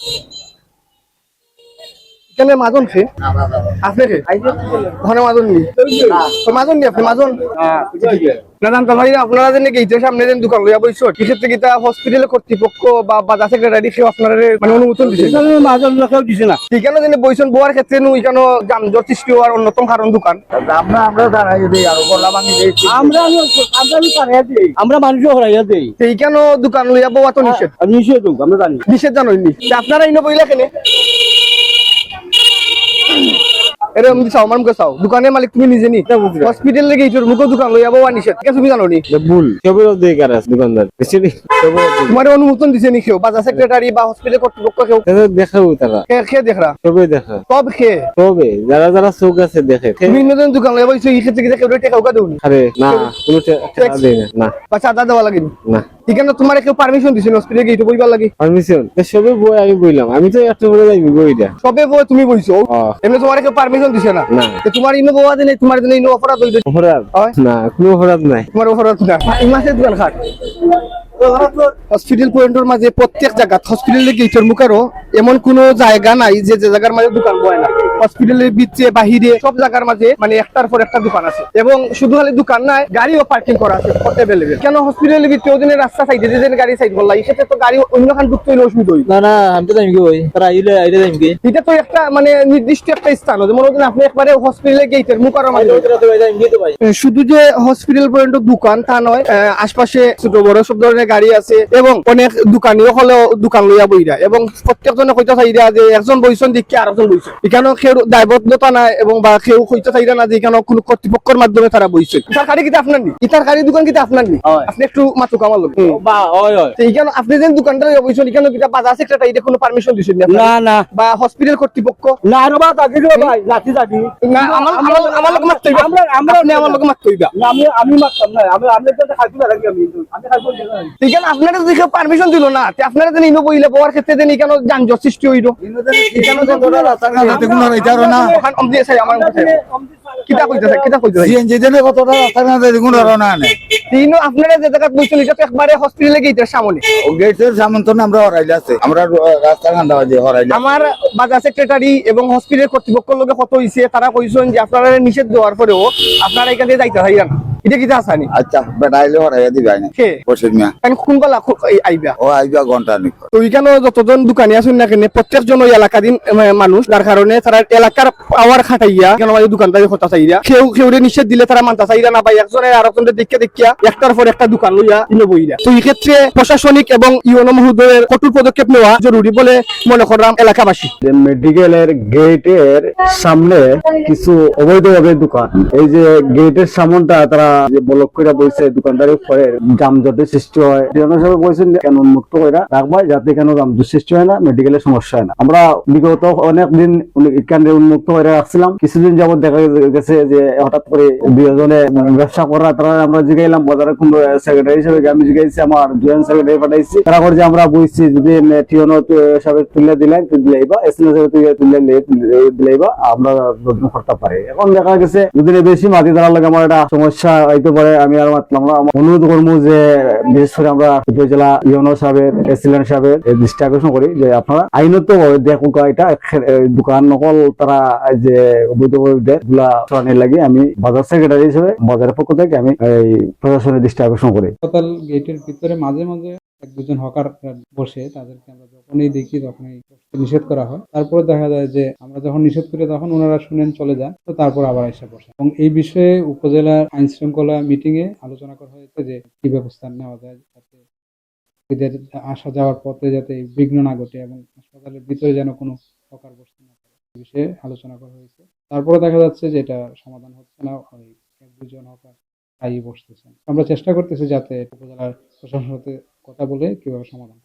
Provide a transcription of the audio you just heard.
Yeah. কেন মাজন খে আপনি খে ওখানে মাজন নি? মাজন নি আপনি মাজন? না জানতাম ভাই আপনারা যে গেটের সামনে যে দোকান লইয়া বইছো হসপিটালে কর্তৃপক্ষ বা বাজার সেক্রেটারি সে আপনারা মানে অনুমোদন দিছে? মাজন লোকেও দিছে না এখানে যেন বইছেন বোয়ার ক্ষেত্রে নু এখানে যানজট সৃষ্টি হওয়ার অন্যতম কারণ দোকান? আমরা আমরা দাঁড়াই দিই আর গলা ভাঙি দিই। আমরা আমরা পারাইয়া দেই। আমরা মানুষও হরাইয়া দেই। এইখানে দোকান লইয়া বওয়া তো নিষেধ? আমি আমরা জানি। নিষেধ তা আপনারা ইনো বইলা কেনে? এরকম চাও আমার মুখে চাও। দোকানের মালিক তুমি নিজে নি। হসপিটাল লেগে মুখে দোকান লইয়া বওয়া নিষেধ। কে তুমি জানো নি ভুল। আছে দোকানদার বেশি দিকে তোমার অনুমোদন দিছে নি কেউ বাজার সেক্রেটারি বা হসপিটাল কর্তৃপক্ষ কেউ তাদের তারা কে কে দেখরা সবে দেখা। সব খে তবে যারা যারা চোখ আছে দেখে। তুমি ইনোজন দোকান টেকা উকা দেউনি আরে না কোনো টাকা দেয় না না। বা চাঁদা দেওয়া লাগেনি? না। এখানে তোমার কেউ পারমিশন দিছে হসপিটালে গিয়ে বইবার লাগে? পারমিশন সবে বই আমি বইলাম। আমি তো একটা বলে যাইবি বইটা সবে বই তুমি বইছো? এমনি তোমার কেউ পারমিশন দিছে না? না। তো তোমার ইনো বওয়া দিলে তোমার জন্য ইনো অপরাধ হইবে। অপরাধ? না কোনো অপরাধ নাই। তোমার অপরাধ না। এই মাসে দোকান খাট। হসপিটাল পয়েন্টের মাঝে প্রত্যেক জায়গা হসপিটালের গেটের মুখেরও এমন কোনো জায়গা নাই যে যে জায়গার মাঝে দোকান বয় না। হসপিটালের বিচে বাহিরে সব জায়গার মাঝে মানে একটার পর একটা দোকান আছে। এবং শুধু খালি দোকান নাই গাড়িও পার্কিং করা আছে অ্যাভেলেবেল কেন হসপিটালের ভিতরে ওদিনের রাস্তা সাইডে যে গাড়ি সাইড বললা এক্ষেত্রে তো গাড়ি অন্য খান ঢুকতে হইলে অসুবিধা হইবে। না না আমি তো জানি কি ওই তারা আইলে আইলে জানি কি এটা তো একটা মানে নির্দিষ্ট একটা স্থান যেমন ওদিন আপনি একবারে হসপিটালের গেটের মুখার মাঝে শুধু যে হসপিটাল পর্যন্ত দোকান তা নয় আশপাশে ছোট বড় সব ধরনের গাড়ি আছে এবং অনেক দোকানিও হলেও দোকান লইয়া বইরা। এবং প্রত্যেকজনে কইতে চাইরা যে একজন বইছেন দেখি আর একজন বইছেন এখানেও কেউ দায়বদ্ধতা নাই এবং বা কেউ কইতে চাইরা না যে এখানে কোনো কর্তৃপক্ষের মাধ্যমে তারা বইছে। ইতার গাড়ি কিন্তু আপনার নি? ইতার গাড়ি দোকান কিন্তু আপনার নি? আপনি একটু মাত্র কামাল লোক বা আপনি যে দোকানটা বইছেন এখানে বাজার সেক্রেটারি এটা কোনো পারমিশন দিছেন না না না। বা হসপিটাল কর্তৃপক্ষ? না রে বা রে ভাই লাঠি না আমার আমার- আমার লোক মারতে হইবা আমরা আমরা আপনি আমার লোক মারতে হইবা না, আমি আমি মারতাম না। আমি আমি তো খাইতে পারি আমি আমি খাইতে এখানে আপনারা পারমিশন দিল না তে আপনারা যেন ইনো বইলে ক্ষেত্রে যেন এখানে যানজট সৃষ্টি হইল? এখানে তো তোরা রাস্তাঘাটে কোনো এটারও না? ওখান অমদি আছে আমার কাছে কিতা কইতেছে কিতা কইতেছে সিএনজি দেনে কতটা রাস্তাঘাটে কোনো না। নেই তিনো আপনারা যে জায়গা বইছেন এটা একবারে হসপিটালে গেটের সামনে। ও গেটের সামন তো আমরা হরাইলে আছে। আমরা রাস্তাঘাট যে হরাইলে আমার বাজার সেক্রেটারি এবং হসপিটাল কর্তৃপক্ষের লোকে কত হইছে তারা কইছেন যে আপনারা নিষেধ দেওয়ার পরেও আপনারা এখানে যাইতে হয় না। এটা কিতা আসানি আচ্ছা বেড়াইলে হরাইয়া দিবি আইনা কে? বসে মিয়া কারণ কোন গলা আইবা ও আইবা ঘণ্টা নিকট তো ওইখানে যতজন দোকানি আছেন না কেন প্রত্যেকজন ওই এলাকাধীন আহ, মানুষ যার কারণে তারা এলাকার পাওয়ার খাটাইয়া কেন আমাদের দোকানদারি হতা চাইরা কেউ কেউ নিষেধ দিলে তারা মানতা চাইরা না বা একজনের আর একজনের দেখিয়া দেখিয়া একটার পর একটা দোকান লইয়া ইনো বইরা তো এই ক্ষেত্রে প্রশাসনিক এবং ইউনো মহোদয়ের কঠোর পদক্ষেপ নেওয়া জরুরি বলে মনে করলাম এলাকাবাসী। মেডিকেলের গেটের সামনে কিছু অবৈধভাবে দোকান এই যে গেটের সামনটা তারা যে ব্লক করে বইছে সৃষ্টি হয়। বলছেন কেন করে রাখবা যাতে কেন সৃষ্টি হয় না মেডিকেলের সমস্যা হয় না। আমরা বিগত অনেক দিন এখানে উন্মুক্ত করে রাখছিলাম। কিছুদিন দেখা গেছে যে, হঠাৎ করে দুজনে ব্যবসা করা, তারা আমরা জিগাইলাম, বাজারে কোন সেক্রেটারি হিসেবে আমি জিগাইছি, আমার সেক্রেটারি পাঠাইছি। তারা করে যে আমরা বইছি যদি টিওনো সাহেব তুলে দিলেন দিলেইবা এসএনএস তুলে দিলেইবা আমরা করতে পারি। এখন দেখা গেছে বেশি মাটি ধরার লাগে আমার একটা সমস্যা হইতে পারে আমি আর মাতলাম না অনুরোধ করব যে, বিশেষ করে আমরা উপজেলা ইউনো সাহেবের প্রেসিডেন্ট সাহেবের দৃষ্টি আকর্ষণ করি যে আপনারা আইনত দেখুক এটা দোকান নকল তারা যে এগুলা সরানোর লাগে আমি বাজার সেক্রেটারি হিসেবে বাজারের পক্ষ থেকে আমি এই প্রশাসনের দৃষ্টি আকর্ষণ করি হাসপাতাল গেটের ভিতরে মাঝে মাঝে এক দুজন হকার বসে তাদেরকে আমরা যখনই দেখি তখনই নিষেধ করা হয়। তারপরে দেখা যায় যে আমরা যখন নিষেধ করি তখন ওনারা শুনেন চলে যান, তো তারপর আবার এসে বসে এবং এই বিষয়ে উপজেলার আইন শৃঙ্খলা মিটিং এ আলোচনা করা হয়েছে যে কি ব্যবস্থা নেওয়া যায় যাতে আসা যাওয়ার পথে যাতে বিঘ্ন না ঘটে এবং হাসপাতালের ভিতরে যেন কোনো হকার বসতে না পারে বিষয়ে আলোচনা করা হয়েছে। তারপরে দেখা যাচ্ছে যে এটা সমাধান হচ্ছে না, ওই এক দুজন হকার তাই বসতেছেন। আমরা চেষ্টা করতেছি যাতে উপজেলার প্রশাসনের সাথে কথা বলে কীভাবে সমাধান।